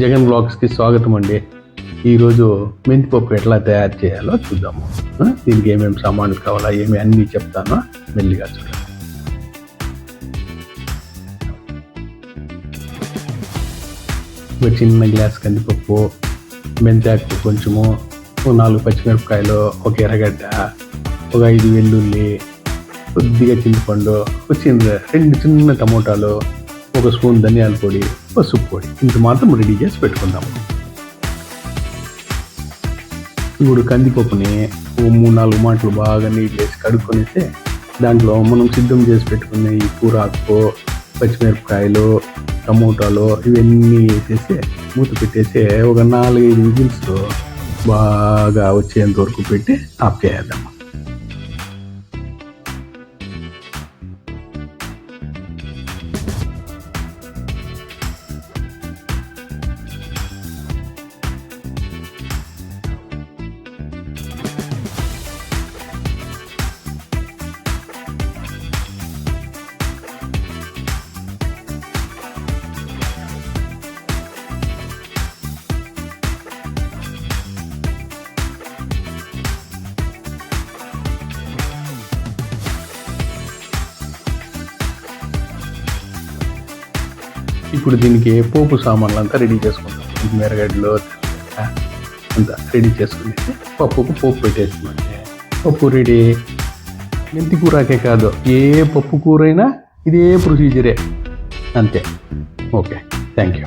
జగన్ బ్లాగ్స్కి స్వాగతం అండి. ఈరోజు మెంతిపప్పు ఎట్లా తయారు చేయాలో చూద్దాము. దీనికి ఏమేమి సామాన్లు కావాలా ఏమి అన్నీ చెప్తానో. మెల్లిగా చూడాలి ఒక చిన్న గ్లాస్ కందిపప్పు మెంతాకు కొంచెము నాలుగు పచ్చిమిరపకాయలు ఒక ఎర్రగడ్డ ఒక ఐదు వెల్లుల్లి కొద్దిగా చింతపండు ఒక చిన్న రెండు చిన్న టమోటాలు ఒక స్పూన్ ధనియాల పొడి పసుపు పొడి. ఇంత మాత్రం రెడీ చేసి పెట్టుకుందాము. ఇప్పుడు కందిపప్పుని ఓ మూడు నాలుగు మాటలు బాగా నీళ్ళు వేసి కడుక్కొనిస్తే దాంట్లో మనం సిద్ధం చేసి పెట్టుకునే ఈ కూరాకు పచ్చిమిరపకాయలు టమోటాలు ఇవన్నీ వేసేసి మూత పెట్టేసి ఒక నాలుగైదు విజిల్స్ బాగా వచ్చేంత వరకు పెట్టి ఆపేద్దాం ఇప్పుడు దీనికి పోపు సామాన్లు అంతా రెడీ చేసుకుంటాం మిరగడ్డలు అంతా రెడీ చేసుకునేసి పప్పుకు పోపు పెట్టేసుకోండి. పప్పు రెడీ. మెంతి కూరకే కాదు ఏ పప్పు కూర అయినా ఇదే ప్రొసీజరే అంతే. ఓకే. Thank you